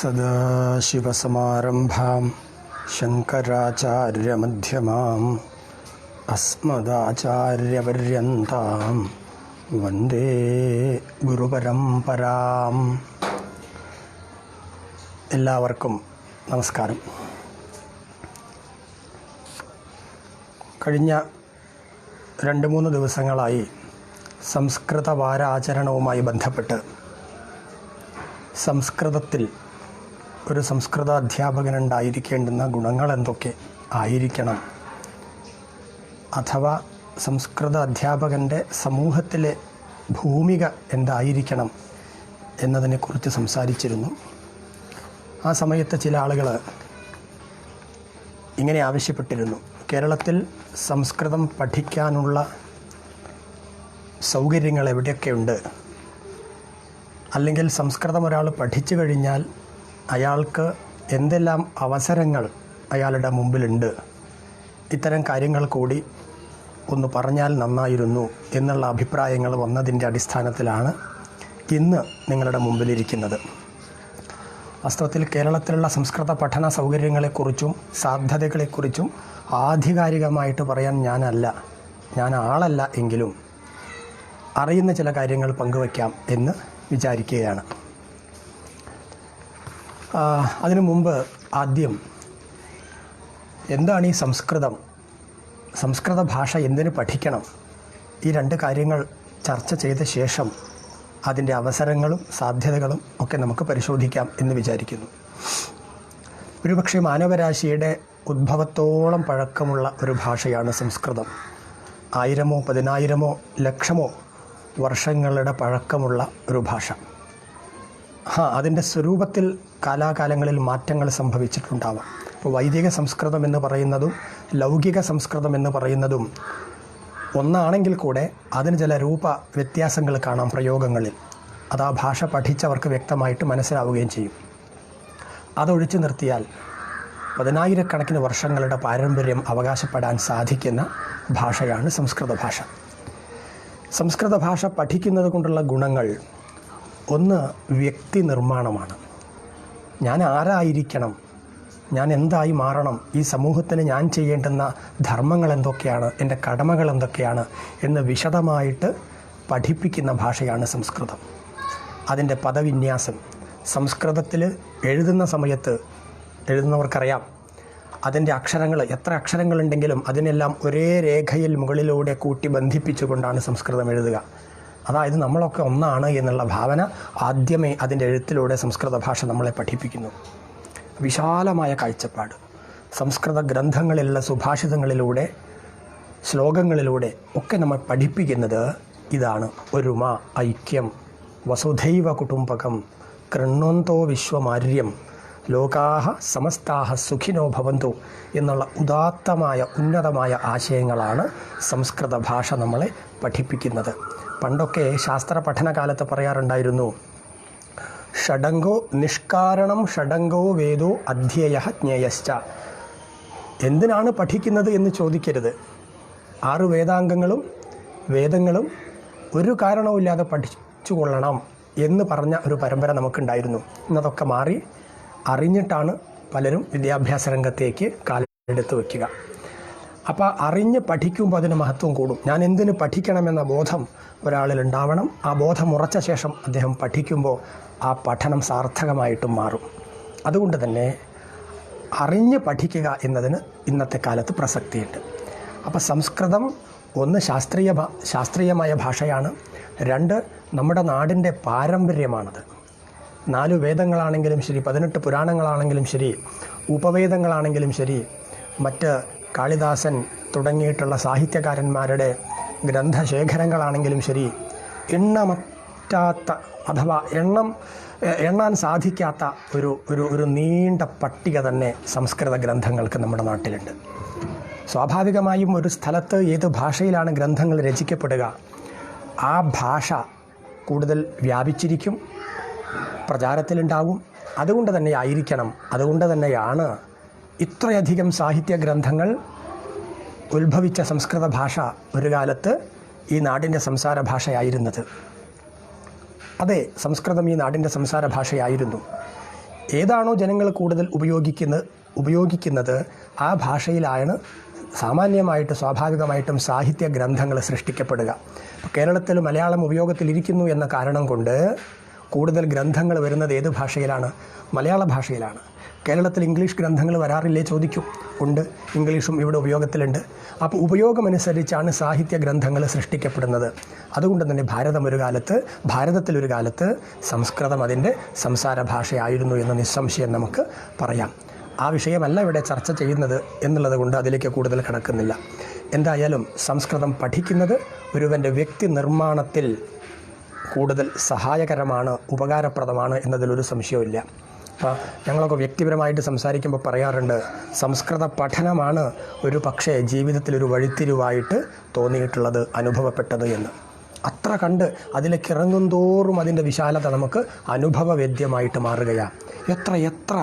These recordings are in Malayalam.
സദാശിവസമാരംഭാം ശങ്കരാചാര്യമധ്യമാം അസ്മദാചാര്യപര്യന്താം വന്ദേ ഗുരുപരംപരാം എല്ലാവർക്കും നമസ്കാരം. കഴിഞ്ഞ രണ്ട് മൂന്ന് ദിവസങ്ങളായി സംസ്കൃത വാരാചരണവുമായി ബന്ധപ്പെട്ട് സംസ്കൃതത്തിൽ ഒരു സംസ്കൃത അധ്യാപകനുണ്ടായിരിക്കേണ്ടുന്ന ഗുണങ്ങൾ എന്തൊക്കെ ആയിരിക്കണം? അഥവാ സംസ്കൃത അധ്യാപകന്റെ സമൂഹത്തിലെ ഭൂമിക എന്തായിരിക്കണം എന്നതിനെക്കുറിച്ച് സംസാരിച്ചിരുന്നു. ആ സമയത്ത് ചില ആളുകൾ ഇങ്ങനെ ആവശ്യപ്പെട്ടിരുന്നു. കേരളത്തിൽ സംസ്കൃതം പഠിക്കാനുള്ള സൗകര്യങ്ങൾ എവിടെയൊക്കെയുണ്ട് അല്ലെങ്കിൽ സംസ്കൃതം ഒരാൾ പഠിച്ചു കഴിഞ്ഞാൽ അയാൾക്ക് എന്തെല്ലാം അവസരങ്ങൾ അയാളുടെ മുമ്പിലുണ്ട്? ഇത്തരം കാര്യങ്ങൾ കൂടി ഒന്ന് പറഞ്ഞാൽ നന്നായിരുന്നു എന്നുള്ള അഭിപ്രായങ്ങൾ വന്നതിന്റെ അടിസ്ഥാനത്തിലാണ് ഇന്ന് നിങ്ങളുടെ മുമ്പിലിരിക്കുന്നത്. വാസ്തവത്തിൽ കേരളത്തിലുള്ള സംസ്കൃത പഠന സൗകര്യങ്ങളെക്കുറിച്ചും സാധ്യതകളെക്കുറിച്ചും ആധികാരികമായിട്ട് പറയാൻ ഞാനല്ല. ഞാൻ ആളല്ല എങ്കിലും അറിയുന്ന ചില കാര്യങ്ങൾ പങ്കുവയ്ക്കാം എന്ന് വിചാരിക്കുകയാണ്. അതിനു മുമ്പ് ആദ്യം എന്താണ് ഈ സംസ്കൃതം? സംസ്കൃത ഭാഷ എന്തിന് പഠിക്കണം? ഈ രണ്ട് കാര്യങ്ങൾ ചർച്ച ചെയ്ത ശേഷം അതിന്റെ അവസരങ്ങളും സാധ്യതകളും ഒക്കെ നമുക്ക് പരിശോധിക്കാം എന്ന് വിചാരിക്കുന്നു. ഒരുപക്ഷെ മാനവരാശിയുടെ ഉദ്ഭവത്തോളം പഴക്കമുള്ള ഒരു ഭാഷയാണ് സംസ്കൃതം. ആയിരമോ പതിനായിരമോ ലക്ഷമോ വർഷങ്ങളുടെ പഴക്കമുള്ള ഒരു ഭാഷ. ആ അതിന്റെ സ്വരൂപത്തിൽ കാലാകാലങ്ങളിൽ മാറ്റങ്ങൾ സംഭവിച്ചിട്ടുണ്ടാവാം. ഇപ്പോൾ വൈദിക സംസ്കൃതം എന്ന് പറയുന്നതും ലൗകിക സംസ്കൃതം എന്ന് പറയുന്നതും ഒന്നാണെങ്കിൽ കൂടെ അതിന് ചില രൂപ വ്യത്യാസങ്ങൾ കാണാം പ്രയോഗങ്ങളിൽ. അത് ആ ഭാഷ പഠിച്ചവർക്ക് വ്യക്തമായിട്ട് മനസ്സിലാവുകയും ചെയ്യും. അതൊഴിച്ചു നിർത്തിയാൽ പതിനായിരക്കണക്കിന് വർഷങ്ങളുടെ പാരമ്പര്യം അവകാശപ്പെടാൻ സാധിക്കുന്ന ഭാഷയാണ് സംസ്കൃത ഭാഷ. സംസ്കൃത ഭാഷ പഠിക്കുന്നത് കൊണ്ടുള്ള ഗുണങ്ങൾ ഒന്ന് വ്യക്തി നിർമ്മാണമാണ്. ഞാൻ ആരായിരിക്കണം? ഞാൻ എന്തായി മാറണം? ഈ സമൂഹത്തിന് ഞാൻ ചെയ്യേണ്ടുന്ന ധർമ്മങ്ങൾ എന്തൊക്കെയാണ്? എന്റെ കടമകൾ എന്തൊക്കെയാണ്? എന്ന് വിശദമായിട്ട് പഠിപ്പിക്കുന്ന ഭാഷയാണ് സംസ്കൃതം. അതിന്റെ പദവിന്യാസം. സംസ്കൃതത്തിൽ എഴുതുന്ന സമയത്ത് എഴുതുന്നവർക്കറിയാം അതിന്റെ അക്ഷരങ്ങൾ എത്ര അക്ഷരങ്ങളുണ്ടെങ്കിലും അതിനെല്ലാം ഒരേ രേഖയിൽ മുകളിലൂടെ കൂട്ടി ബന്ധിപ്പിച്ചുകൊണ്ടാണ് സംസ്കൃതം എഴുതുക. അതായത് നമ്മളൊക്കെ ഒന്നാണ് എന്നുള്ള ഭാവന ആദ്യമേ അതിന്റെ എഴുത്തിലൂടെ സംസ്കൃത ഭാഷ നമ്മളെ പഠിപ്പിക്കുന്നു. വിശാലമായ കാഴ്ചപ്പാട്. സംസ്കൃത ഗ്രന്ഥങ്ങളിലുള്ള സുഭാഷിതങ്ങളിലൂടെ ശ്ലോകങ്ങളിലൂടെ ഒക്കെ നമ്മൾ പഠിപ്പിക്കുന്നത് ഇതാണ്. ഒരുമ ഐക്യം വസുധൈവ കുടുംബകം കൃണ്ണോന്തോ വിശ്വമാര്യം ലോകാഹ സമസ്താഹ സുഖിനോ ഭവന്തു എന്നുള്ള ഉദാത്തമായ ഉന്നതമായ ആശയങ്ങളാണ് സംസ്കൃത ഭാഷ നമ്മളെ പഠിപ്പിക്കുന്നത്. പണ്ടൊക്കെ ശാസ്ത്ര പഠനകാലത്ത് പറയാറുണ്ടായിരുന്നു ഷഡംഗോ നിഷ്കാരണം ഷഡംഗോ വേദോ അധ്യേയ ജ്ഞേയശ്ച എന്തിനാണ് പഠിക്കുന്നത് എന്ന് ചോദിക്കരുത്. ആറ് വേദാംഗങ്ങളും വേദങ്ങളും ഒരു കാരണവുമില്ലാതെ പഠിച്ചു കൊള്ളണം എന്ന് പറഞ്ഞ ഒരു പരമ്പര നമുക്കുണ്ടായിരുന്നു. ഇന്നതൊക്കെ മാറി അറിഞ്ഞിട്ടാണ് പലരും വിദ്യാഭ്യാസ രംഗത്തേക്ക് കാലെടുത്ത് വയ്ക്കുക അപ്പോൾ അറിഞ്ഞ് പഠിക്കുമ്പോൾ അതിന് മഹത്വം കൂടും. ഞാൻ എന്തിനു പഠിക്കണമെന്ന ബോധം ഒരാളിൽ ഉണ്ടാവണം ആ ബോധം ഉറച്ച ശേഷം അദ്ദേഹം പഠിക്കുമ്പോൾ ആ പഠനം സാർത്ഥകമായിട്ടും മാറും. അതുകൊണ്ട് തന്നെ അറിഞ്ഞ് പഠിക്കുക എന്നതിന് ഇന്നത്തെ കാലത്ത് പ്രസക്തിയുണ്ട്. അപ്പോൾ സംസ്കൃതം ഒന്ന് ശാസ്ത്രീയ ശാസ്ത്രീയമായ ഭാഷയാണ്. രണ്ട് നമ്മുടെ നാടിന്റെ പാരമ്പര്യമാണത്. നാല് വേദങ്ങളാണെങ്കിലും ശരി പതിനെട്ട് പുരാണങ്ങളാണെങ്കിലും ശരി ഉപവേദങ്ങളാണെങ്കിലും ശരി മറ്റ് കാളിദാസൻ തുടങ്ങിയിട്ടുള്ള സാഹിത്യകാരന്മാരുടെ ഗ്രന്ഥശേഖരങ്ങളാണെങ്കിലും ശരി എണ്ണമറ്റാത്ത അഥവാ എണ്ണം എണ്ണാൻ സാധിക്കാത്ത ഒരു ഒരു ഒരു നീണ്ട പട്ടിക തന്നെ സംസ്കൃത ഗ്രന്ഥങ്ങൾക്ക് നമ്മുടെ നാട്ടിലുണ്ട്. സ്വാഭാവികമായും ഒരു സ്ഥലത്ത് ഏത് ഭാഷയിലാണ് ഗ്രന്ഥങ്ങൾ രചിക്കപ്പെടുക ആ ഭാഷ കൂടുതൽ വ്യാപിച്ചിരിക്കും പ്രചാരത്തിലുണ്ടാകും അതുകൊണ്ട് തന്നെ ആയിരിക്കണം അതുകൊണ്ട് തന്നെയാണ് ഇത്രയധികം സാഹിത്യ ഗ്രന്ഥങ്ങൾ ഉത്ഭവിച്ച സംസ്കൃത ഭാഷ ഒരു കാലത്ത് ഈ നാടിന്റെ സംസാര ഭാഷയായിരുന്നത്. അതെ സംസ്കൃതം ഈ നാടിന്റെ സംസാര ഭാഷയായിരുന്നു. ഏതാണോ ജനങ്ങൾ കൂടുതൽ ഉപയോഗിക്കുന്ന ഉപയോഗിക്കുന്നത് ആ ഭാഷയിലാണ് സാമാന്യമായിട്ട് സ്വാഭാവികമായിട്ടും സാഹിത്യ ഗ്രന്ഥങ്ങൾ സൃഷ്ടിക്കപ്പെടുക കേരളത്തിൽ മലയാളം ഉപയോഗത്തിലിരിക്കുന്നു എന്ന കാരണം കൊണ്ട് കൂടുതൽ ഗ്രന്ഥങ്ങൾ വരുന്നത് ഏത് ഭാഷയിലാണ്? മലയാള ഭാഷയിലാണ്. കേരളത്തിൽ ഇംഗ്ലീഷ് ഗ്രന്ഥങ്ങൾ വരാറില്ലേ ചോദിക്കും. ഉണ്ട്. ഇംഗ്ലീഷും ഇവിടെ ഉപയോഗത്തിലുണ്ട്. അപ്പോൾ ഉപയോഗമനുസരിച്ചാണ് സാഹിത്യ ഗ്രന്ഥങ്ങൾ സൃഷ്ടിക്കപ്പെടുന്നത്. അതുകൊണ്ട് തന്നെ ഭാരതം ഒരു കാലത്ത് ഭാരതത്തിലൊരു കാലത്ത് സംസ്കൃതം അതിന്റെ സംസാര ഭാഷയായിരുന്നു എന്ന് നിസ്സംശയം നമുക്ക് പറയാം. ആ വിഷയമല്ല ഇവിടെ ചർച്ച ചെയ്യുന്നത് എന്നുള്ളത് കൊണ്ട് അതിലേക്ക് കൂടുതൽ കടക്കുന്നില്ല. എന്തായാലും സംസ്കൃതം പഠിക്കുന്നത് ഒരുവന്റെ വ്യക്തി നിർമ്മാണത്തിൽ കൂടുതൽ സഹായകരമാണ് ഉപകാരപ്രദമാണ് എന്നതിലൊരു സംശയമില്ല അപ്പോൾ ഞങ്ങളൊക്കെ വ്യക്തിപരമായിട്ട് സംസാരിക്കുമ്പോൾ പറയാറുണ്ട് സംസ്കൃത പഠനമാണ് ഒരു പക്ഷേ ജീവിതത്തിലൊരു വഴിത്തിരിവായിട്ട് തോന്നിയിട്ടുള്ളത് അനുഭവപ്പെട്ടത് എന്ന്. അത്ര കണ്ട് അതിലേക്ക് ഇറങ്ങും തോറും അതിന്റെ വിശാലത നമുക്ക് അനുഭവവേദ്യമായിട്ട് മാറുകയാണ് എത്ര എത്ര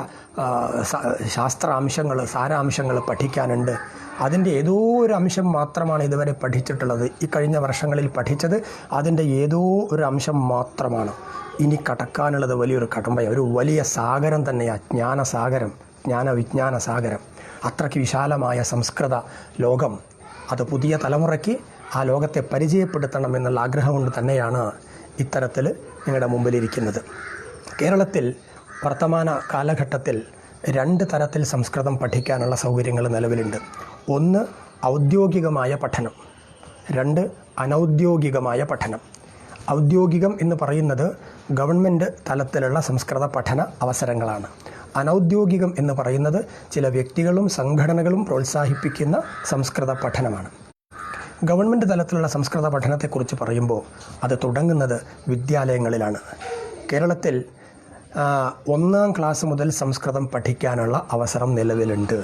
ശാസ്ത്രാംശങ്ങൾ സാരാംശങ്ങൾ പഠിക്കാനുണ്ട്. അതിന്റെ ഏതോ ഒരു അംശം മാത്രമാണ് ഇതുവരെ പഠിച്ചിട്ടുള്ളത്. ഈ കഴിഞ്ഞ വർഷങ്ങളിൽ പഠിച്ചത് അതിന്റെ ഏതോ ഒരു അംശം മാത്രമാണ്. ഇനി കടക്കാനുള്ളത് വലിയൊരു കടമ്പയ ഒരു വലിയ സാഗരം തന്നെയാണ് ജ്ഞാനസാഗരം ജ്ഞാനവിജ്ഞാന സാഗരം അത്രയ്ക്ക് വിശാലമായ സംസ്കൃത ലോകം. അത് പുതിയ തലമുറയ്ക്ക് ആ ലോകത്തെ പരിചയപ്പെടുത്തണം എന്നുള്ള ആഗ്രഹം കൊണ്ട് തന്നെയാണ് ഇത്തരത്തിൽ നിങ്ങളുടെ മുമ്പിലിരിക്കുന്നത്. കേരളത്തിൽ വർത്തമാന കാലഘട്ടത്തിൽ രണ്ട് തരത്തിൽ സംസ്കൃതം പഠിക്കാനുള്ള സൗകര്യങ്ങൾ നിലവിലുണ്ട്. ഒന്ന് ഔദ്യോഗികമായ പഠനം രണ്ട് അനൗദ്യോഗികമായ പഠനം. ഔദ്യോഗികം എന്ന് പറയുന്നത് ഗവൺമെന്റ് തലത്തിലുള്ള സംസ്കൃത പഠന അവസരങ്ങളാണ്. അനൗദ്യോഗികം എന്ന് പറയുന്നത് ചില വ്യക്തികളും സംഘടനകളും പ്രോത്സാഹിപ്പിക്കുന്ന സംസ്കൃത പഠനമാണ്. ഗവൺമെന്റ് തലത്തിലുള്ള സംസ്കൃത പഠനത്തെക്കുറിച്ച് പറയുമ്പോൾ അത് തുടങ്ങുന്നത് വിദ്യാലയങ്ങളിലാണ്. കേരളത്തിൽ ഒന്നാം ക്ലാസ് മുതൽ സംസ്കൃതം പഠിക്കാനുള്ള അവസരം നിലവിലുണ്ട്.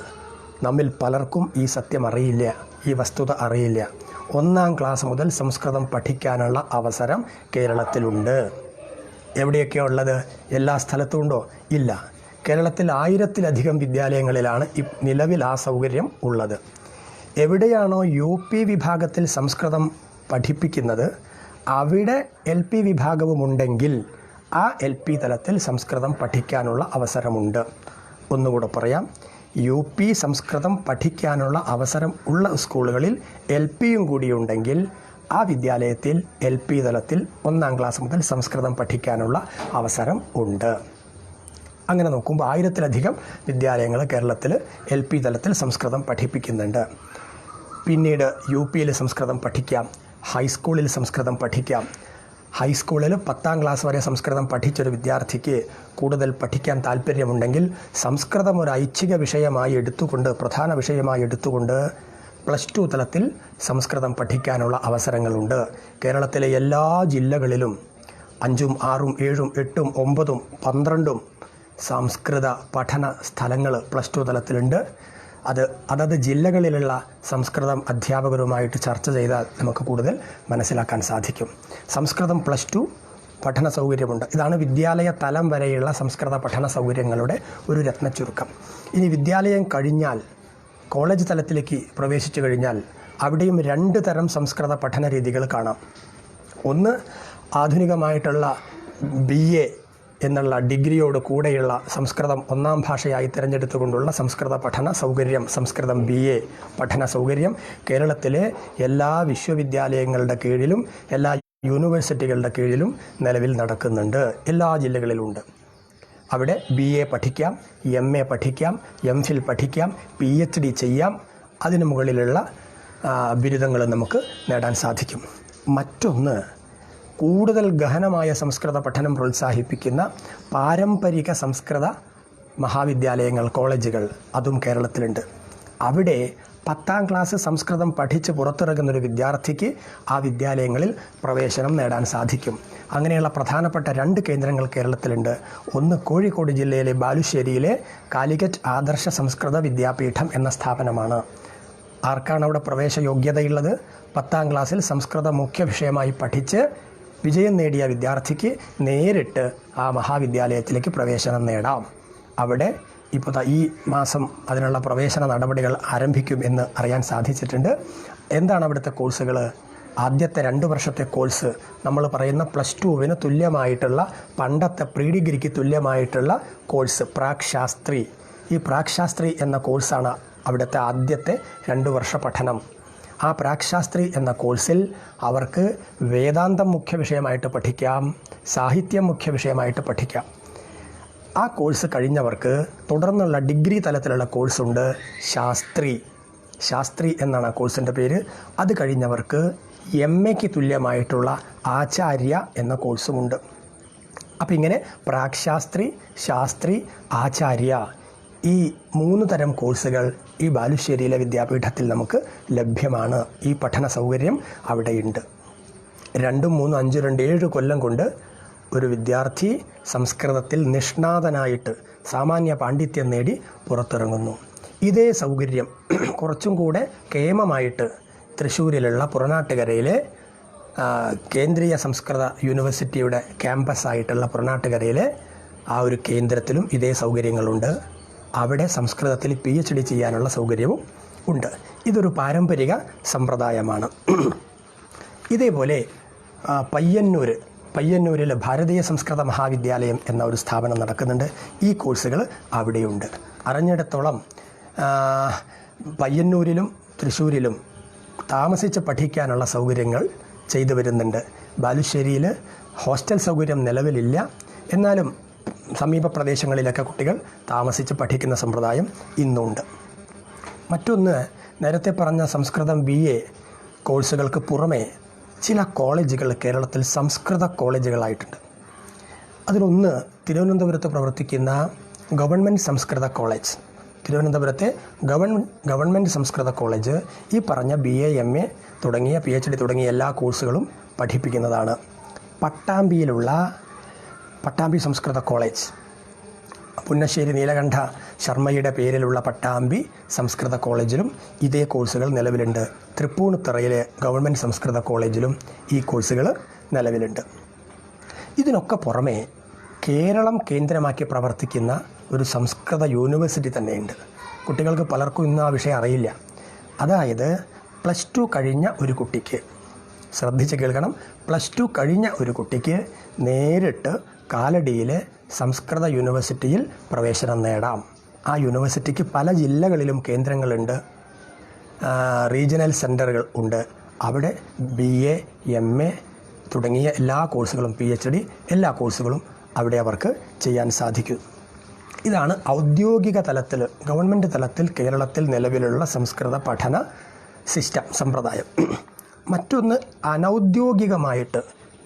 നമ്മിൽ പലർക്കും ഈ സത്യം അറിയില്ല ഈ വസ്തുത അറിയില്ല. ഒന്നാം ക്ലാസ് മുതൽ സംസ്കൃതം പഠിക്കാനുള്ള അവസരം കേരളത്തിലുണ്ട്. എവിടെയൊക്കെയാണ് ഉള്ളത്? എല്ലാ സ്ഥലത്തും ഉണ്ടോ? ഇല്ല. കേരളത്തിൽ ആയിരത്തിലധികം വിദ്യാലയങ്ങളിലാണ് നിലവിൽ ആ സൗകര്യം ഉള്ളത്. എവിടെയാണോ യു പി വിഭാഗത്തിൽ സംസ്കൃതം പഠിപ്പിക്കുന്നത് അവിടെ എൽ പി വിഭാഗവുമുണ്ടെങ്കിൽ ആ എൽ പി തലത്തിൽ സംസ്കൃതം പഠിക്കാനുള്ള അവസരമുണ്ട്. ഒന്നുകൂടെ പറയാം. യു പി സംസ്കൃതം പഠിക്കാനുള്ള അവസരം ഉള്ള സ്കൂളുകളിൽ എൽ പിയും കൂടിയുണ്ടെങ്കിൽ ആ വിദ്യാലയത്തിൽ എൽ പി തലത്തിൽ ഒന്നാം ക്ലാസ് മുതൽ സംസ്കൃതം പഠിക്കാനുള്ള അവസരം ഉണ്ട്. അങ്ങനെ നോക്കുമ്പോൾ ആയിരത്തിലധികം വിദ്യാലയങ്ങൾ കേരളത്തിൽ എൽ പി തലത്തിൽ സംസ്കൃതം പഠിപ്പിക്കുന്നുണ്ട്. പിന്നീട് യു പിയിൽ സംസ്കൃതം പഠിക്കാം. ഹൈസ്കൂളിൽ സംസ്കൃതം പഠിക്കാം. ഹൈസ്കൂളിൽ പത്താം ക്ലാസ് വരെ സംസ്കൃതം പഠിച്ചൊരു വിദ്യാർത്ഥിക്ക് കൂടുതൽ പഠിക്കാൻ താല്പര്യമുണ്ടെങ്കിൽ സംസ്കൃതം ഒരു ഐച്ഛിക വിഷയമായി എടുത്തുകൊണ്ട് പ്രധാന വിഷയമായി എടുത്തുകൊണ്ട് പ്ലസ് ടു തലത്തിൽ സംസ്കൃതം പഠിക്കാനുള്ള അവസരങ്ങളുണ്ട്. കേരളത്തിലെ എല്ലാ ജില്ലകളിലും അഞ്ചും ആറും ഏഴും എട്ടും ഒമ്പതും പന്ത്രണ്ടും സംസ്കൃത പഠന സ്ഥലങ്ങൾ പ്ലസ് ടു തലത്തിലുണ്ട്. അത് അതത് ജില്ലകളിലുള്ള സംസ്കൃതം അധ്യാപകരുമായിട്ട് ചർച്ച ചെയ്താൽ നമുക്ക് കൂടുതൽ മനസ്സിലാക്കാൻ സാധിക്കും. സംസ്കൃതം പ്ലസ് ടു പഠന സൗകര്യമുണ്ട്. ഇതാണ് വിദ്യാലയ തലം വരെയുള്ള സംസ്കൃത പഠന സൗകര്യങ്ങളുടെ ഒരു രത്നച്ചുരുക്കം ഇനി വിദ്യാലയം കഴിഞ്ഞാൽ കോളേജ് തലത്തിലേക്ക് പ്രവേശിച്ചു കഴിഞ്ഞാൽ അവിടെയും രണ്ട് തരം സംസ്കൃത പഠന രീതികൾ കാണാം. ഒന്ന് ആധുനികമായിട്ടുള്ള ബി എ എന്നുള്ള ഡിഗ്രിയോട് കൂടെയുള്ള സംസ്കൃതം ഒന്നാം ഭാഷയായി തിരഞ്ഞെടുത്തുകൊണ്ടുള്ള സംസ്കൃത പഠന സൗകര്യം സംസ്കൃതം ബി എ പഠന സൗകര്യം കേരളത്തിലെ എല്ലാ വിശ്വവിദ്യാലയങ്ങളുടെ കീഴിലും എല്ലാ യൂണിവേഴ്സിറ്റികളുടെ കീഴിലും നിലവിൽ നടക്കുന്നുണ്ട്. എല്ലാ ജില്ലകളിലുണ്ട്. അവിടെ ബി എ പഠിക്കാം എം എ പഠിക്കാം എം ഫിൽ പഠിക്കാം പി എച്ച് ഡി ചെയ്യാം. അതിന് മുകളിലുള്ള ബിരുദങ്ങൾ നമുക്ക് നേടാൻ സാധിക്കും. മറ്റൊന്ന് കൂടുതൽ ഗഹനമായ സംസ്കൃത പഠനം പ്രോത്സാഹിപ്പിക്കുന്ന പാരമ്പരിക സംസ്കൃത മഹാവിദ്യാലയങ്ങൾ കോളേജുകൾ അതും കേരളത്തിലുണ്ട്. അവിടെ പത്താം ക്ലാസ് സംസ്കൃതം പഠിച്ച് പുറത്തിറങ്ങുന്ന ഒരു വിദ്യാർത്ഥിക്ക് ആ വിദ്യാലയങ്ങളിൽ പ്രവേശനം നേടാൻ സാധിക്കും. അങ്ങനെയുള്ള പ്രധാനപ്പെട്ട രണ്ട് കേന്ദ്രങ്ങൾ കേരളത്തിലുണ്ട്. ഒന്ന് കോഴിക്കോട് ജില്ലയിലെ ബാലുശ്ശേരിയിലെ കാലിക്കറ്റ് ആദർശ സംസ്കൃത വിദ്യാപീഠം എന്ന സ്ഥാപനമാണ്. ആർക്കാണ് അവിടെ പ്രവേശ യോഗ്യതയുള്ളത്? പത്താം ക്ലാസ്സിൽ സംസ്കൃത മുഖ്യ വിഷയമായി പഠിച്ച് വിജയം നേടിയ വിദ്യാർത്ഥിക്ക് നേരിട്ട് ആ മഹാവിദ്യാലയത്തിലേക്ക് പ്രവേശനം നേടാം. അവിടെ ഇപ്പോൾ ഈ മാസം അതിനുള്ള പ്രവേശന നടപടികൾ ആരംഭിക്കും എന്ന് അറിയാൻ സാധിച്ചിട്ടുണ്ട്. എന്താണ് അവിടുത്തെ കോഴ്സുകൾ ആദ്യത്തെ രണ്ട് വർഷത്തെ കോഴ്സ് നമ്മൾ പറയുന്ന പ്ലസ് ടുവിന് തുല്യമായിട്ടുള്ള പണ്ടത്തെ പ്രീ ഡിഗ്രിക്ക് തുല്യമായിട്ടുള്ള കോഴ്സ് പ്രാക് ശാസ്ത്രി ഈ പ്രാക് ശാസ്ത്രി എന്ന കോഴ്സാണ് അവിടുത്തെ ആദ്യത്തെ രണ്ട് വർഷ പഠനം. ആ പ്രാക്ശാസ്ത്രി എന്ന കോഴ്സിൽ അവർക്ക് വേദാന്തം മുഖ്യ വിഷയമായിട്ട് പഠിക്കാം സാഹിത്യം മുഖ്യ വിഷയമായിട്ട് പഠിക്കാം. ആ കോഴ്സ് കഴിഞ്ഞവർക്ക് തുടർന്നുള്ള ഡിഗ്രി തലത്തിലുള്ള കോഴ്സുണ്ട് ശാസ്ത്രി. ശാസ്ത്രി എന്നാണ് ആ കോഴ്സിന്റെ പേര്. അത് കഴിഞ്ഞവർക്ക് എം എക്ക് തുല്യമായിട്ടുള്ള ആചാര്യ എന്ന കോഴ്സുമുണ്ട്. അപ്പം ഇങ്ങനെ പ്രാക്ശാസ്ത്രി ശാസ്ത്രി ആചാര്യ ഈ മൂന്ന് തരം കോഴ്സുകൾ ഈ ബാലുശ്ശേരിയിലെ വിദ്യാപീഠത്തിൽ നമുക്ക് ലഭ്യമാണ്. ഈ പഠന സൗകര്യം അവിടെയുണ്ട്. രണ്ടും മൂന്നും അഞ്ച് രണ്ട് ഏഴ് കൊല്ലം കൊണ്ട് ഒരു വിദ്യാർത്ഥി സംസ്കൃതത്തിൽ നിഷ്ണാതനായിട്ട് സാമാന്യ പാണ്ഡിത്യം നേടി പുറത്തിറങ്ങുന്നു. ഇതേ സൗകര്യം കുറച്ചും കൂടെ കേമമായിട്ട് തൃശ്ശൂരിലുള്ള പുറനാട്ടുകരയിലെ കേന്ദ്രീയ സംസ്കൃത യൂണിവേഴ്സിറ്റിയുടെ ക്യാമ്പസായിട്ടുള്ള പുറനാട്ടുകരയിലെ ആ ഒരു കേന്ദ്രത്തിലും ഇതേ സൗകര്യങ്ങളുണ്ട്. അവിടെ സംസ്കൃതത്തിൽ പി എച്ച് ഡി ചെയ്യാനുള്ള സൗകര്യവും ഉണ്ട്. ഇതൊരു പാരമ്പരിക സമ്പ്രദായമാണ്. ഇതേപോലെ പയ്യന്നൂർ പയ്യന്നൂരിൽ ഭാരതീയ സംസ്കൃത മഹാവിദ്യാലയം എന്ന ഒരു സ്ഥാപനം നടക്കുന്നുണ്ട്. ഈ കോഴ്സുകൾ അവിടെയുണ്ട്. അറിഞ്ഞിടത്തോളം പയ്യന്നൂരിലും തൃശ്ശൂരിലും താമസിച്ച് പഠിക്കാനുള്ള സൗകര്യങ്ങൾ ചെയ്തു വരുന്നുണ്ട്. ബാലുശ്ശേരിയിൽ ഹോസ്റ്റൽ സൗകര്യം നിലവിലില്ല. എന്നാലും സമീപ പ്രദേശങ്ങളിലൊക്കെ കുട്ടികൾ താമസിച്ച് പഠിക്കുന്ന സമ്പ്രദായം ഇന്നുണ്ട്. മറ്റൊന്ന് നേരത്തെ പറഞ്ഞ സംസ്കൃതം ബി എ കോഴ്സുകൾക്ക് പുറമേ ചില കോളേജുകൾ കേരളത്തിൽ സംസ്കൃത കോളേജുകളായിട്ടുണ്ട്. അതിലൊന്ന് തിരുവനന്തപുരത്ത് പ്രവർത്തിക്കുന്ന ഗവൺമെന്റ് സംസ്കൃത കോളേജ്. തിരുവനന്തപുരത്തെ ഗവൺമെന്റ് ഗവൺമെന്റ് സംസ്കൃത കോളേജ് ഈ പറഞ്ഞ ബി എ എം എ തുടങ്ങിയ പി എച്ച് ഡി തുടങ്ങിയ എല്ലാ കോഴ്സുകളും പഠിപ്പിക്കുന്നതാണ്. പട്ടാമ്പിയിലുള്ള പട്ടാമ്പി സംസ്കൃത കോളേജ്. പുന്നശ്ശേരി നീലകണ്ഠ ശർമ്മയുടെ പേരിലുള്ള പട്ടാമ്പി സംസ്കൃത കോളേജിലും ഇതേ കോഴ്സുകൾ നിലവിലുണ്ട്. തൃപ്പൂണിത്തറയിലെ ഗവൺമെന്റ് സംസ്കൃത കോളേജിലും ഈ കോഴ്സുകൾ നിലവിലുണ്ട്. ഇതിനൊക്കെ പുറമേ കേരളം കേന്ദ്രമാക്കി പ്രവർത്തിക്കുന്ന ഒരു സംസ്കൃത യൂണിവേഴ്സിറ്റി തന്നെയുണ്ട്. കുട്ടികൾക്ക് പലർക്കും ഇന്ന് ആ വിഷയം അറിയില്ല. അതായത് പ്ലസ് ടു കഴിഞ്ഞ ഒരു കുട്ടിക്ക്. ശ്രദ്ധിച്ച് കേൾക്കണം. പ്ലസ് ടു കഴിഞ്ഞ ഒരു കുട്ടിക്ക് നേരിട്ട് കാലടിയിലെ സംസ്കൃത യൂണിവേഴ്സിറ്റിയിൽ പ്രവേശനം നേടാം. ആ യൂണിവേഴ്സിറ്റിക്ക് പല ജില്ലകളിലും കേന്ദ്രങ്ങളുണ്ട്. റീജിയണൽ സെന്ററുകൾ ഉണ്ട്. അവിടെ ബി എ എം എ തുടങ്ങിയ എല്ലാ കോഴ്സുകളും പി എച്ച് ഡി എല്ലാ കോഴ്സുകളും അവിടെ അവർക്ക് ചെയ്യാൻ സാധിക്കും. ഇതാണ് ഔദ്യോഗിക തലത്തിൽ ഗവൺമെന്റ് തലത്തിൽ കേരളത്തിൽ നിലവിലുള്ള സംസ്കൃത പഠന സിസ്റ്റം സമ്പ്രദായം. മറ്റൊന്ന് അനൗദ്യോഗികമായിട്ട്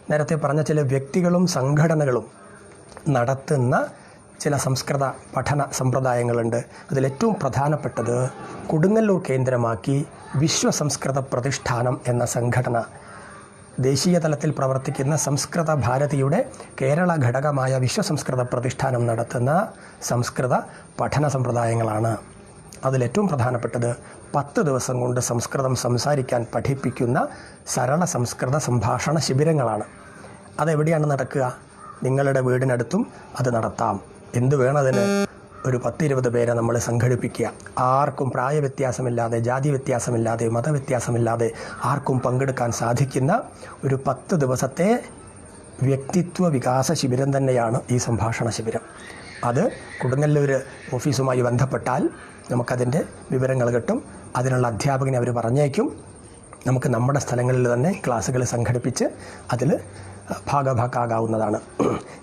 നേരത്തെ പറഞ്ഞ ചില വ്യക്തികളും സംഘടനകളും നടത്തുന്ന ചില സംസ്കൃത പഠന സമ്പ്രദായങ്ങളുണ്ട്. അതിലേറ്റവും പ്രധാനപ്പെട്ടത് കൊടുങ്ങല്ലൂർ കേന്ദ്രമാക്കി വിശ്വസംസ്കൃത പ്രതിഷ്ഠാനം എന്ന സംഘടന. ദേശീയ തലത്തിൽ പ്രവർത്തിക്കുന്ന സംസ്കൃത ഭാരതിയുടെ കേരള ഘടകമായ വിശ്വസംസ്കൃത പ്രതിഷ്ഠാനം നടത്തുന്ന സംസ്കൃത പഠന സമ്പ്രദായങ്ങളാണ്. അതിലേറ്റവും പ്രധാനപ്പെട്ടത് പത്ത് ദിവസം കൊണ്ട് സംസ്കൃതം സംസാരിക്കാൻ പഠിപ്പിക്കുന്ന സരള സംസ്കൃത സംഭാഷണ ശിബിരങ്ങളാണ്. അതെവിടെയാണ് നടക്കുക? നിങ്ങളുടെ വീടിനടുത്തും അത് നടത്താം. എന്ത് വേണതിന് ഒരു പത്തിരുപത് പേരെ നമ്മൾ സംഘടിപ്പിക്കുക. ആർക്കും പ്രായവ്യത്യാസമില്ലാതെ ജാതി വ്യത്യാസമില്ലാതെ മതവ്യത്യാസമില്ലാതെ ആർക്കും പങ്കെടുക്കാൻ സാധിക്കുന്ന ഒരു പത്ത് ദിവസത്തെ വ്യക്തിത്വ വികാസ ശിബിരം തന്നെയാണ് ഈ സംഭാഷണ ശിബിരം. അത് കൊടുങ്ങല്ലൂർ ഓഫീസുമായി ബന്ധപ്പെട്ടാൽ നമുക്കതിന്റെ വിവരങ്ങൾ കിട്ടും. അതിനുള്ള അധ്യാപകനെ അവർ പറഞ്ഞേക്കും നമുക്ക് നമ്മുടെ സ്ഥലങ്ങളിൽ തന്നെ ക്ലാസ്സുകൾ സംഘടിപ്പിച്ച് അതിൽ ഭാഗഭാക്കാകാവുന്നതാണ്.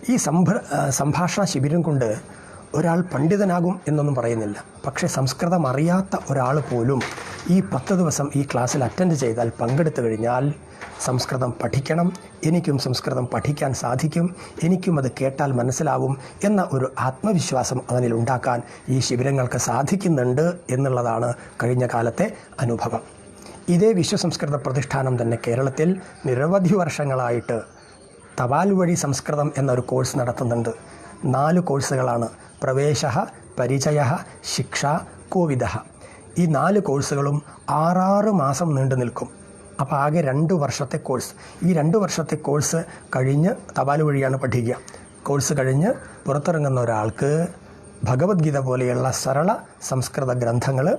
ഈ സംഭ സംഭാഷണ ശിബിരം കൊണ്ട് ഒരാൾ പണ്ഡിതനാകും എന്നൊന്നും പറയുന്നില്ല. പക്ഷേ സംസ്കൃതം അറിയാത്ത ഒരാൾ പോലും ഈ പത്ത് ദിവസം ഈ ക്ലാസ്സിൽ അറ്റൻഡ് ചെയ്താൽ പങ്കെടുത്തു കഴിഞ്ഞാൽ സംസ്കൃതം പഠിക്കണം എനിക്കും സംസ്കൃതം പഠിക്കാൻ സാധിക്കും എനിക്കും അത് കേട്ടാൽ മനസ്സിലാവും എന്ന ഒരു ആത്മവിശ്വാസം അവനിൽ ഉണ്ടാക്കാൻ ഈ ശിബിരങ്ങൾക്ക് സാധിക്കുന്നുണ്ട് എന്നുള്ളതാണ് കഴിഞ്ഞ കാലത്തെ അനുഭവം. ഇതേ വിശ്വസംസ്കൃത പ്രതിഷ്ഠാനം തന്നെ കേരളത്തിൽ നിരവധി വർഷങ്ങളായിട്ട് തപാൽ വഴി സംസ്കൃതം എന്നൊരു കോഴ്സ് നടത്തുന്നുണ്ട്. നാല് കോഴ്സുകളാണ്. പ്രവേശ പരിചയ ശിക്ഷ കോവിദ ഈ നാല് കോഴ്സുകളും ആറാറ് മാസം നീണ്ടു നിൽക്കും. അപ്പോൾ ആകെ രണ്ട് വർഷത്തെ കോഴ്സ്. ഈ രണ്ട് വർഷത്തെ കോഴ്സ് കഴിഞ്ഞ് തപാൽ വഴിയാണ് പഠിക്കുക. കോഴ്സ് കഴിഞ്ഞ് പുറത്തിറങ്ങുന്ന ഒരാൾക്ക് ഭഗവത്ഗീത പോലെയുള്ള സരള സംസ്കൃത ഗ്രന്ഥങ്ങൾ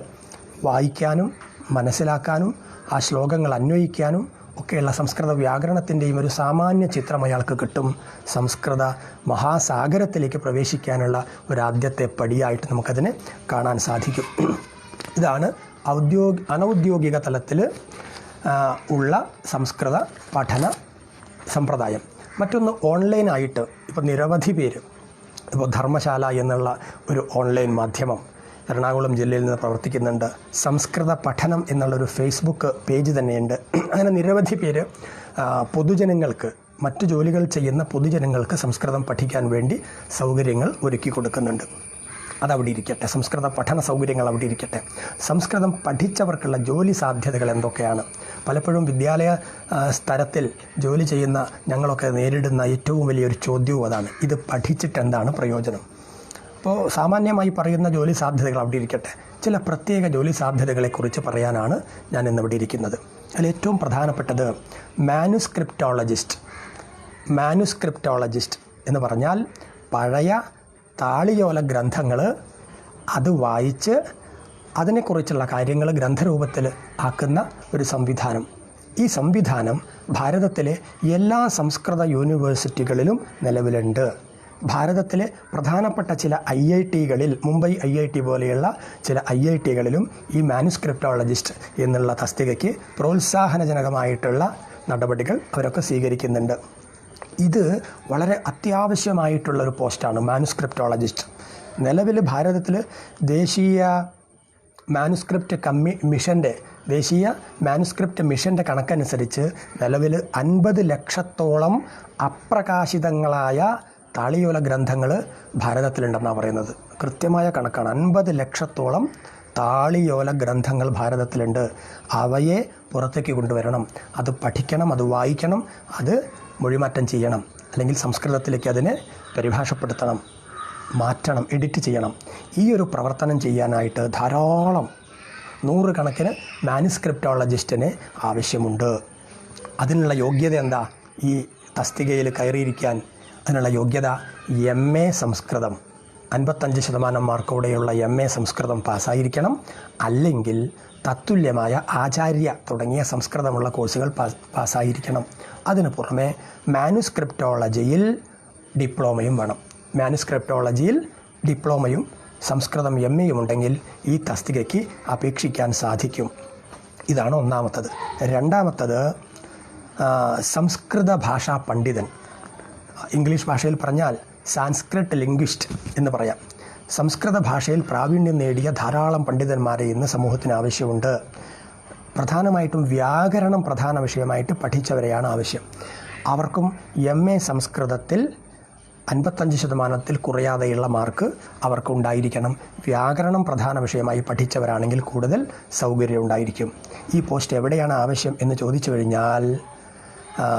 വായിക്കാനും മനസ്സിലാക്കാനും ആ ശ്ലോകങ്ങൾ അന്വയിക്കാനും ഒക്കെയുള്ള സംസ്കൃത വ്യാകരണത്തിന്റെയും ഒരു സാമാന്യ ചിത്രം അയാൾക്ക് കിട്ടും. സംസ്കൃത മഹാസാഗരത്തിലേക്ക് പ്രവേശിക്കാനുള്ള ഒരു ആദ്യത്തെ പടിയായിട്ട് നമുക്കതിനെ കാണാൻ സാധിക്കും. ഇതാണ് ഔദ്യോഗിക അനൗദ്യോഗിക തലത്തിൽ ഉള്ള സംസ്കൃത പഠന സമ്പ്രദായം. മറ്റൊന്ന് ഓൺലൈനായിട്ട് ഇപ്പോൾ നിരവധി പേര് ഇപ്പോൾ ധർമ്മശാല എന്നുള്ള ഒരു ഓൺലൈൻ മാധ്യമം എറണാകുളം ജില്ലയിൽ നിന്ന് പ്രവർത്തിക്കുന്നുണ്ട്. സംസ്കൃത പഠനം എന്നുള്ളൊരു ഫേസ്ബുക്ക് പേജ് തന്നെയുണ്ട്. അങ്ങനെ നിരവധി പേര് പൊതുജനങ്ങൾക്ക് മറ്റു ജോലികൾ ചെയ്യുന്ന പൊതുജനങ്ങൾക്ക് സംസ്കൃതം പഠിക്കാൻ വേണ്ടി സൗകര്യങ്ങൾ ഒരുക്കി കൊടുക്കുന്നുണ്ട്. അതവിടെ ഇരിക്കട്ടെ. സംസ്കൃത പഠന സൗകര്യങ്ങൾ അവിടെ ഇരിക്കട്ടെ. സംസ്കൃതം പഠിച്ചവർക്കുള്ള ജോലി സാധ്യതകൾ എന്തൊക്കെയാണ്? പലപ്പോഴും വിദ്യാലയ സ്ഥലത്തിൽ ജോലി ചെയ്യുന്ന ഞങ്ങളൊക്കെ നേരിടുന്ന ഏറ്റവും വലിയൊരു ചോദ്യവും അതാണ്. ഇത് പഠിച്ചിട്ട് എന്താണ് പ്രയോജനം? അപ്പോൾ സാമാന്യമായി പറയുന്ന ജോലി സാധ്യതകൾ അവിടെ ഇരിക്കട്ടെ. ചില പ്രത്യേക ജോലി സാധ്യതകളെക്കുറിച്ച് പറയാനാണ് ഞാൻ ഇന്നിവിടെ ഇരിക്കുന്നത്. അതിൽ ഏറ്റവും പ്രധാനപ്പെട്ടത് മാനുസ്ക്രിപ്റ്റോളജിസ്റ്റ്. മാനുസ്ക്രിപ്റ്റോളജിസ്റ്റ് എന്ന് പറഞ്ഞാൽ പഴയ താളിയോല ഗ്രന്ഥങ്ങൾ അത് വായിച്ച് അതിനെക്കുറിച്ചുള്ള കാര്യങ്ങൾ ഗ്രന്ഥരൂപത്തിൽ ആക്കുന്ന ഒരു സംവിധാനം. ഈ സംവിധാനം ഭാരതത്തിലെ എല്ലാ സംസ്കൃത യൂണിവേഴ്സിറ്റികളിലും നിലവിലുണ്ട്. ഭാരതത്തിലെ പ്രധാനപ്പെട്ട ചില ഐ ഐ ടികളിൽ മുംബൈ ഐ ഐ ടി പോലെയുള്ള ചില ഐ ഐ ടികളിലും ഈ മാനുസ്ക്രിപ്റ്റോളജിസ്റ്റ് എന്നുള്ള തസ്തികയ്ക്ക് പ്രോത്സാഹനജനകമായിട്ടുള്ള നടപടികൾ അവരൊക്കെ സ്വീകരിക്കുന്നുണ്ട്. ഇത് വളരെ അത്യാവശ്യമായിട്ടുള്ളൊരു പോസ്റ്റാണ് മാനുസ്ക്രിപ്റ്റോളജിസ്റ്റ്. നിലവിൽ ഭാരതത്തിൽ ദേശീയ മാനുസ്ക്രിപ്റ്റ് കമ്മി മിഷന്റെ ദേശീയ മാനുസ്ക്രിപ്റ്റ് മിഷന്റെ കണക്കനുസരിച്ച് നിലവിൽ അൻപത് ലക്ഷത്തോളം അപ്രകാശിതങ്ങളായ താളിയോല ഗ്രന്ഥങ്ങൾ ഭാരതത്തിലുണ്ടെന്നാണ് പറയുന്നത്. കൃത്യമായ കണക്കാണ്. അൻപത് ലക്ഷത്തോളം താളിയോല ഗ്രന്ഥങ്ങൾ ഭാരതത്തിലുണ്ട്. അവയെ പുറത്തേക്ക് കൊണ്ടുവരണം. അത് പഠിക്കണം അത് വായിക്കണം അത് മൊഴിമാറ്റം ചെയ്യണം അല്ലെങ്കിൽ സംസ്കൃതത്തിലേക്ക് അതിനെ പരിഭാഷപ്പെടുത്തണം മാറ്റണം എഡിറ്റ് ചെയ്യണം. ഈ ഒരു പ്രവർത്തനം ചെയ്യാനായിട്ട് ധാരാളം നൂറുകണക്കിന് മാനുസ്ക്രിപ്റ്റോളജിസ്റ്റിനെ ആവശ്യമുണ്ട്. അതിനുള്ള യോഗ്യത എന്താ? ഈ തസ്തികയിൽ കയറിയിരിക്കാൻ അതിനുള്ള യോഗ്യത എം എ സംസ്കൃതം. അൻപത്തഞ്ച് ശതമാനം മാർക്കോടെയുള്ള എം എ സംസ്കൃതം പാസ്സായിരിക്കണം. അല്ലെങ്കിൽ തത്തുല്യമായ ആചാര്യ തുടങ്ങിയ സംസ്കൃതമുള്ള കോഴ്സുകൾ പാസ് പാസ്സായിരിക്കണം. അതിനു പുറമെ മാനുസ്ക്രിപ്റ്റോളജിയിൽ ഡിപ്ലോമയും വേണം. മാനുസ്ക്രിപ്റ്റോളജിയിൽ ഡിപ്ലോമയും സംസ്കൃതം എം എയും ഉണ്ടെങ്കിൽ ഈ തസ്തികയ്ക്ക് അപേക്ഷിക്കാൻ സാധിക്കും. ഇതാണ് ഒന്നാമത്തത്. രണ്ടാമത്തത് സംസ്കൃത ഭാഷാ പണ്ഡിതൻ. ഇംഗ്ലീഷ് ഭാഷയിൽ പറഞ്ഞാൽ സാൻസ്ക്രിറ്റ് ലിംഗ്വിസ്റ്റ് എന്ന് പറയാം. സംസ്കൃത ഭാഷയിൽ പ്രാവീണ്യം നേടിയ ധാരാളം പണ്ഡിതന്മാരെ ഇന്ന് സമൂഹത്തിന് ആവശ്യമുണ്ട്. പ്രധാനമായിട്ടും വ്യാകരണം പ്രധാന വിഷയമായിട്ട് പഠിച്ചവരെയാണ് ആവശ്യം. അവർക്കും എം എ സംസ്കൃതത്തിൽ അൻപത്തഞ്ച് ശതമാനത്തിൽ കുറയാതെയുള്ള മാർക്ക് അവർക്ക് ഉണ്ടായിരിക്കണം. വ്യാകരണം പ്രധാന വിഷയമായി പഠിച്ചവരാണെങ്കിൽ കൂടുതൽ സൗകര്യം ഉണ്ടായിരിക്കും. ഈ പോസ്റ്റ് എവിടെയാണ് ആവശ്യം എന്ന് ചോദിച്ചു കഴിഞ്ഞാൽ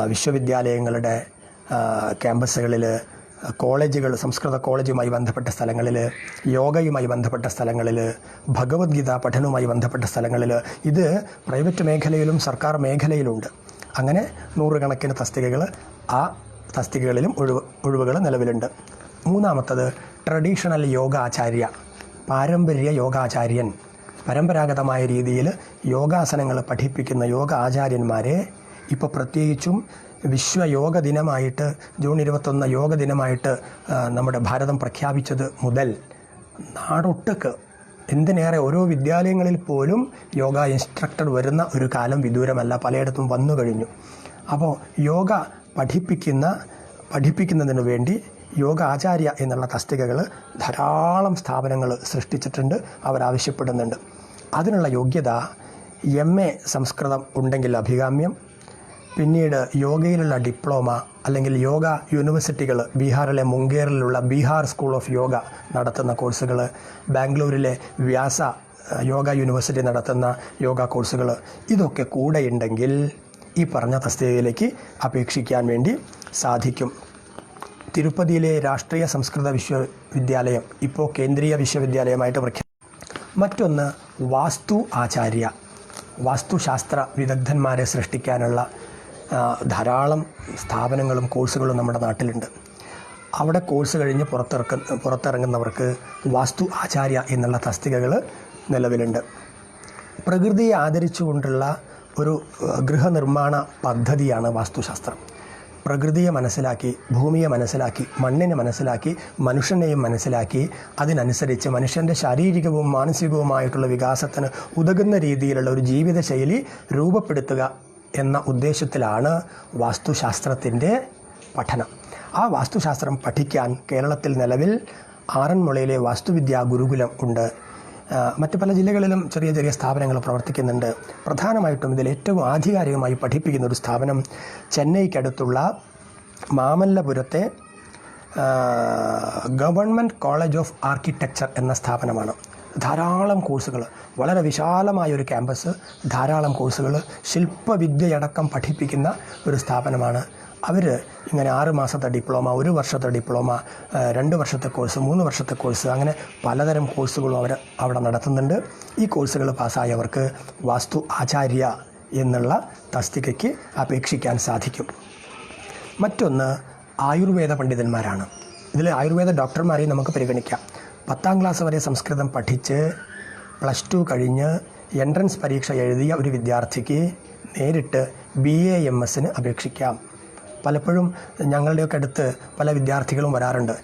വിശ്വവിദ്യാലയങ്ങളുടെ ക്യാമ്പസുകളിൽ കോളേജുകൾ സംസ്കൃത കോളേജുമായി ബന്ധപ്പെട്ട സ്ഥലങ്ങളിൽ യോഗയുമായി ബന്ധപ്പെട്ട സ്ഥലങ്ങളിൽ ഭഗവത്ഗീത പഠനവുമായി ബന്ധപ്പെട്ട സ്ഥലങ്ങളിൽ ഇത് പ്രൈവറ്റ് മേഖലയിലും സർക്കാർ മേഖലയിലുമുണ്ട് അങ്ങനെ നൂറുകണക്കിന് തസ്തികകൾ ആ തസ്തികകളിലും ഒഴിവ് ഒഴിവുകൾ നിലവിലുണ്ട്. മൂന്നാമത്തത് ട്രഡീഷണൽ യോഗാചാര്യ പാരമ്പര്യ യോഗാചാര്യൻ. പരമ്പരാഗതമായ രീതിയിൽ യോഗാസനങ്ങൾ പഠിപ്പിക്കുന്ന യോഗ ആചാര്യന്മാരെ ഇപ്പോൾ പ്രത്യേകിച്ചും വിശ്വ യോഗ ദിനമായിട്ട് ജൂൺ ഇരുപത്തൊന്ന് യോഗ ദിനമായിട്ട് നമ്മുടെ ഭാരതം പ്രഖ്യാപിച്ചത് മുതൽ നാടൊട്ടുക്ക് എന്തിനേറെ ഓരോ വിദ്യാലയങ്ങളിൽ പോലും യോഗ ഇൻസ്ട്രക്ടർ വരുന്ന ഒരു കാലം വിദൂരമല്ല പലയിടത്തും വന്നു കഴിഞ്ഞു. അപ്പോൾ യോഗ പഠിപ്പിക്കുന്ന പഠിപ്പിക്കുന്നതിന് വേണ്ടി യോഗ ആചാര്യ എന്നുള്ള തസ്തികകൾ ധാരാളം സ്ഥാപനങ്ങൾ സൃഷ്ടിച്ചിട്ടുണ്ട് അവരാവശ്യപ്പെടുന്നുണ്ട് അതിനുള്ള യോഗ്യത എം എ സംസ്കൃതം ഉണ്ടെങ്കിൽ അഭികാമ്യം പിന്നീട് യോഗയിലുള്ള ഡിപ്ലോമ അല്ലെങ്കിൽ യോഗ യൂണിവേഴ്സിറ്റികൾ ബീഹാറിലെ മുംഗേറിലുള്ള ബീഹാർ സ്കൂൾ ഓഫ് യോഗ നടത്തുന്ന കോഴ്സുകൾ ബാംഗ്ലൂരിലെ വ്യാസ യോഗ യൂണിവേഴ്സിറ്റി നടത്തുന്ന യോഗ കോഴ്സുകൾ ഇതൊക്കെ കൂടെ ഉണ്ടെങ്കിൽ ഈ പറഞ്ഞ തസ്തികയിലേക്ക് അപേക്ഷിക്കാൻ വേണ്ടി സാധിക്കും. തിരുപ്പതിയിലെ രാഷ്ട്രീയ സംസ്കൃത വിശ്വവിദ്യാലയം ഇപ്പോൾ കേന്ദ്രീയ വിശ്വവിദ്യാലയമായിട്ട് പ്രഖ്യാ മറ്റൊന്ന് വാസ്തു ആചാര്യ. വാസ്തുശാസ്ത്ര വിദഗ്ധന്മാരെ സൃഷ്ടിക്കാനുള്ള ധാരാളം സ്ഥാപനങ്ങളും കോഴ്സുകളും നമ്മുടെ നാട്ടിലുണ്ട്. അവിടെ കോഴ്സ് കഴിഞ്ഞ് പുറത്തിറക്ക പുറത്തിറങ്ങുന്നവർക്ക് വാസ്തു ആചാര്യ എന്നുള്ള തസ്തികകൾ നിലവിലുണ്ട്. പ്രകൃതിയെ ആദരിച്ചുകൊണ്ടുള്ള ഒരു ഗൃഹനിർമ്മാണ പദ്ധതിയാണ് വാസ്തുശാസ്ത്രം. പ്രകൃതിയെ മനസ്സിലാക്കി ഭൂമിയെ മനസ്സിലാക്കി മണ്ണിനെ മനസ്സിലാക്കി മനുഷ്യനെയും മനസ്സിലാക്കി അതിനനുസരിച്ച് മനുഷ്യന്റെ ശാരീരികവും മാനസികവുമായിട്ടുള്ള വികാസത്തിന് ഉതകുന്ന രീതിയിലുള്ള ഒരു ജീവിതശൈലി രൂപപ്പെടുത്തുക എന്ന ഉദ്ദേശത്തിലാണ് വാസ്തുശാസ്ത്രത്തിന്റെ പഠനം. ആ വാസ്തുശാസ്ത്രം പഠിക്കാൻ കേരളത്തിൽ നിലവിൽ ആറന്മുളയിലെ വാസ്തുവിദ്യാ ഗുരുകുലം ഉണ്ട്. മറ്റ് പല ജില്ലകളിലും ചെറിയ ചെറിയ സ്ഥാപനങ്ങൾ പ്രവർത്തിക്കുന്നുണ്ട്. പ്രധാനമായിട്ടും ഇതിൽ ഏറ്റവും ആധികാരികമായി പഠിപ്പിക്കുന്ന ഒരു സ്ഥാപനം ചെന്നൈക്കടുത്തുള്ള മാമല്ലപുരത്തെ ഗവൺമെന്റ് കോളേജ് ഓഫ് ആർക്കിടെക്ചർ എന്ന സ്ഥാപനമാണ്. ധാരാളം കോഴ്സുകൾ. വളരെ വിശാലമായ ഒരു ക്യാമ്പസ് ധാരാളം കോഴ്സുകൾ ശില്പവിദ്യയടക്കം പഠിപ്പിക്കുന്ന ഒരു സ്ഥാപനമാണ്. അവർ ഇങ്ങനെ ആറ് മാസത്തെ ഡിപ്ലോമ ഒരു വർഷത്തെ ഡിപ്ലോമ രണ്ട് വർഷത്തെ കോഴ്സ് മൂന്ന് വർഷത്തെ കോഴ്സ് അങ്ങനെ പലതരം കോഴ്സുകളും അവർ അവിടെ നടത്തുന്നുണ്ട്. ഈ കോഴ്സുകൾ പാസ്സായവർക്ക് വാസ്തു ആചാര്യ എന്നുള്ള തസ്തികയ്ക്ക് അപേക്ഷിക്കാൻ സാധിക്കും. മറ്റൊന്ന് ആയുർവേദ പണ്ഡിതന്മാരാണ്. ഇതിൽ ആയുർവേദ ഡോക്ടർമാരെയും നമുക്ക് പരിഗണിക്കാം. പത്താം ക്ലാസ് വരെ സംസ്കൃതം പഠിച്ച് പ്ലസ് ടു കഴിഞ്ഞ് എൻട്രൻസ് പരീക്ഷ എഴുതിയ ഒരു വിദ്യാർത്ഥിക്ക് നേരിട്ട് ബി എ എം എസിന് അപേക്ഷിക്കാം. പലപ്പോഴും ഞങ്ങളുടെയൊക്കെ അടുത്ത് പല വിദ്യാർത്ഥികളും വരാറുണ്ട്.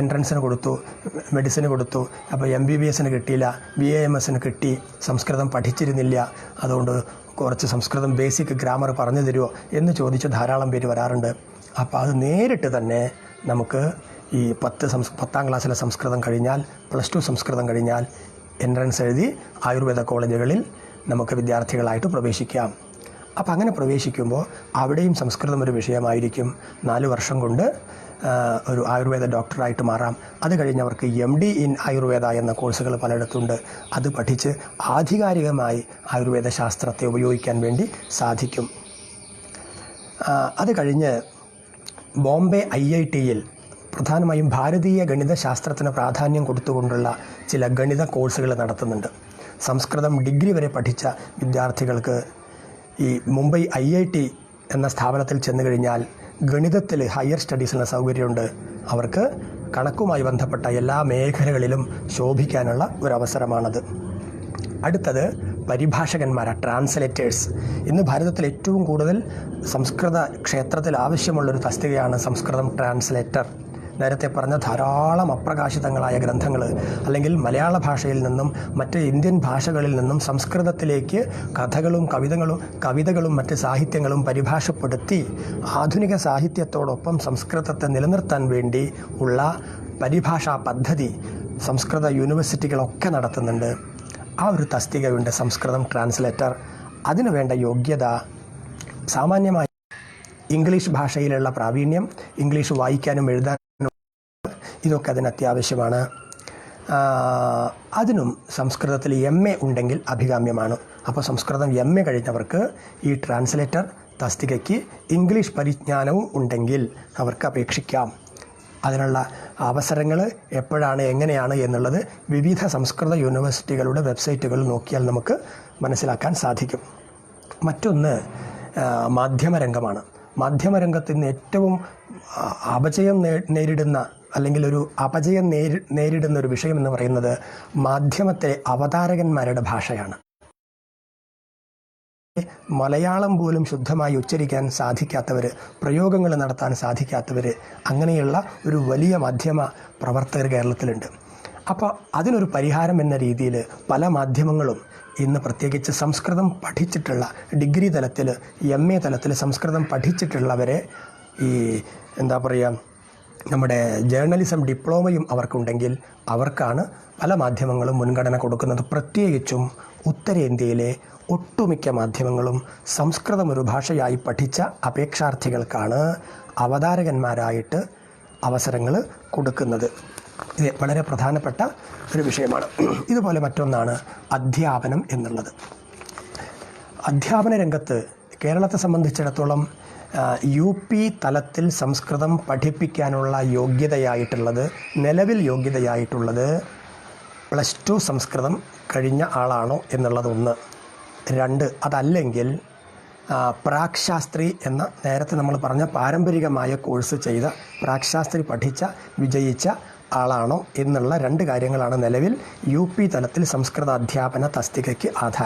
എൻട്രൻസിന് കൊടുത്തു മെഡിസിന് കൊടുത്തു അപ്പോൾ എം ബി ബി എസിന് കിട്ടിയില്ല ബി എ എം എസിന് കിട്ടി സംസ്കൃതം പഠിച്ചിരുന്നില്ല അതുകൊണ്ട് കുറച്ച് സംസ്കൃതം ബേസിക് ഗ്രാമർ പറഞ്ഞു തരുമോ എന്ന് ചോദിച്ച് ധാരാളം പേര് വരാറുണ്ട്. അപ്പോൾ അത് നേരിട്ട് തന്നെ നമുക്ക് ഈ പത്ത് സംസ് പത്താം ക്ലാസ്സിലെ സംസ്കൃതം കഴിഞ്ഞാൽ പ്ലസ് ടു സംസ്കൃതം കഴിഞ്ഞാൽ എൻട്രൻസ് എഴുതി ആയുർവേദ കോളേജുകളിൽ നമുക്ക് വിദ്യാർത്ഥികളായിട്ട് പ്രവേശിക്കാം. അപ്പം അങ്ങനെ പ്രവേശിക്കുമ്പോൾ അവിടെയും സംസ്കൃതം ഒരു വിഷയമായിരിക്കും. നാല് വർഷം കൊണ്ട് ഒരു ആയുർവേദ ഡോക്ടറായിട്ട് മാറാം. അത് കഴിഞ്ഞവർക്ക് എം ഡി ഇൻ ആയുർവേദ എന്ന കോഴ്സുകൾ പലയിടത്തുണ്ട്. അത് പഠിച്ച് ആധികാരികമായി ആയുർവേദ ശാസ്ത്രത്തെ ഉപയോഗിക്കാൻ വേണ്ടി സാധിക്കും. അത് കഴിഞ്ഞ് ബോംബെ ഐ ഐ ടിയിൽ പ്രധാനമായും ഭാരതീയ ഗണിതശാസ്ത്രത്തിന് പ്രാധാന്യം കൊടുത്തുകൊണ്ടുള്ള ചില ഗണിത കോഴ്സുകൾ നടത്തുന്നുണ്ട്. സംസ്കൃതം ഡിഗ്രി വരെ പഠിച്ച വിദ്യാർത്ഥികൾക്ക് ഈ മുംബൈ ഐ ഐ ടി എന്ന സ്ഥാപനത്തിൽ ചെന്നു കഴിഞ്ഞാൽ ഗണിതത്തിൽ ഹയർ സ്റ്റഡീസിനുള്ള സൗകര്യമുണ്ട്. അവർക്ക് കണക്കുമായി ബന്ധപ്പെട്ട എല്ലാ മേഖലകളിലും ശോഭിക്കാനുള്ള ഒരവസരമാണത്. അടുത്തത് പരിഭാഷകന്മാരാണ് ട്രാൻസ്ലേറ്റേഴ്സ്. ഇന്ന് ഭാരതത്തിൽ ഏറ്റവും കൂടുതൽ സംസ്കൃത ക്ഷേത്രത്തിൽ ആവശ്യമുള്ളൊരു തസ്തികയാണ് സംസ്കൃതം ട്രാൻസ്ലേറ്റർ. നേരത്തെ പറഞ്ഞ ധാരാളം അപ്രകാശിതങ്ങളായ ഗ്രന്ഥങ്ങൾ അല്ലെങ്കിൽ മലയാള ഭാഷയിൽ നിന്നും മറ്റ് ഇന്ത്യൻ ഭാഷകളിൽ നിന്നും സംസ്കൃതത്തിലേക്ക് കഥകളും കവിതകളും കവിതകളും മറ്റ് സാഹിത്യങ്ങളും പരിഭാഷപ്പെടുത്തി ആധുനിക സാഹിത്യത്തോടൊപ്പം സംസ്കൃതത്തെ നിലനിർത്താൻ വേണ്ടി ഉള്ള പരിഭാഷാ പദ്ധതി സംസ്കൃത യൂണിവേഴ്സിറ്റികളൊക്കെ നടത്തുന്നുണ്ട്. ആ ഒരു തസ്തികയുണ്ട് സംസ്കൃതം ട്രാൻസ്ലേറ്റർ. അതിനു വേണ്ട യോഗ്യത സാമാന്യമായി ഇംഗ്ലീഷ് ഭാഷയിലുള്ള പ്രാവീണ്യം ഇംഗ്ലീഷ് വായിക്കാനും എഴുതാനും ഇതൊക്കെ അതിന് അത്യാവശ്യമാണ്. അതിനും സംസ്കൃതത്തിൽ എം എ ഉണ്ടെങ്കിൽ അഭികാമ്യമാണ്. അപ്പോൾ സംസ്കൃതം എം എ കഴിഞ്ഞവർക്ക് ഈ ട്രാൻസ്ലേറ്റർ തസ്തികയ്ക്ക് ഇംഗ്ലീഷ് പരിജ്ഞാനവും ഉണ്ടെങ്കിൽ അവർക്ക് അപേക്ഷിക്കാം. അതിനുള്ള അവസരങ്ങൾ എപ്പോഴാണ് എങ്ങനെയാണ് എന്നുള്ളത് വിവിധ സംസ്കൃത യൂണിവേഴ്സിറ്റികളുടെ വെബ്സൈറ്റുകൾ നോക്കിയാൽ നമുക്ക് മനസ്സിലാക്കാൻ സാധിക്കും. മറ്റൊന്ന് മാധ്യമരംഗമാണ്. മാധ്യമരംഗത്ത് നിന്ന് ഏറ്റവും അപജയം നേരിടുന്ന അല്ലെങ്കിൽ ഒരു അപജയം നേരി നേരിടുന്ന ഒരു വിഷയം എന്ന് പറയുന്നത് മാധ്യമത്തെ അവതാരകന്മാരുടെ ഭാഷയാണ്. മലയാളം പോലും ശുദ്ധമായി ഉച്ചരിക്കാൻ സാധിക്കാത്തവർ പ്രയോഗങ്ങൾ നടത്താൻ സാധിക്കാത്തവർ അങ്ങനെയുള്ള ഒരു വലിയ മാധ്യമ പ്രവർത്തകർ കേരളത്തിലുണ്ട്. അപ്പോൾ അതിനൊരു പരിഹാരം എന്ന രീതിയിൽ പല മാധ്യമങ്ങളും ഇന്ന് പ്രത്യേകിച്ച് സംസ്കൃതം പഠിച്ചിട്ടുള്ള ഡിഗ്രി തലത്തിൽ എം എ തലത്തിൽ സംസ്കൃതം പഠിച്ചിട്ടുള്ളവരെ ഈ എന്താ പറയുക നമ്മുടെ ജേർണലിസം ഡിപ്ലോമയും അവർക്കുണ്ടെങ്കിൽ അവർക്കാണ് പല മാധ്യമങ്ങളും മുൻഗണന കൊടുക്കുന്നത്. പ്രത്യേകിച്ചും ഉത്തരേന്ത്യയിലെ ഒട്ടുമിക്ക മാധ്യമങ്ങളും സംസ്കൃതം ഒരു ഭാഷയായി പഠിച്ച അപേക്ഷാർത്ഥികൾക്കാണ് അവതാരകന്മാരായിട്ട് അവസരങ്ങൾ കൊടുക്കുന്നത്. ഇത് വളരെ പ്രധാനപ്പെട്ട ഒരു വിഷയമാണ്. ഇതുപോലെ മറ്റൊന്നാണ് അധ്യാപനം എന്നുള്ളത്. അധ്യാപന രംഗത്ത് കേരളത്തെ സംബന്ധിച്ചിടത്തോളം യു പി തലത്തിൽ സംസ്കൃതം പഠിപ്പിക്കാനുള്ള യോഗ്യതയായിട്ടുള്ളത് നിലവിൽ യോഗ്യതയായിട്ടുള്ളത് പ്ലസ് ടു സംസ്കൃതം കഴിഞ്ഞ ആളാണോ എന്നുള്ളതൊന്ന് രണ്ട് അതല്ലെങ്കിൽ പ്രാക്ശാസ്ത്രി എന്ന നേരത്തെ നമ്മൾ പറഞ്ഞ പാരമ്പരികമായ കോഴ്സ് ചെയ്ത പ്രാക്ശാസ്ത്രി പഠിച്ച വിജയിച്ച ആളാണോ എന്നുള്ള രണ്ട് കാര്യങ്ങളാണ് നിലവിൽ യു പി തലത്തിൽ സംസ്കൃത അധ്യാപന തസ്തികയ്ക്ക് ആധാരം.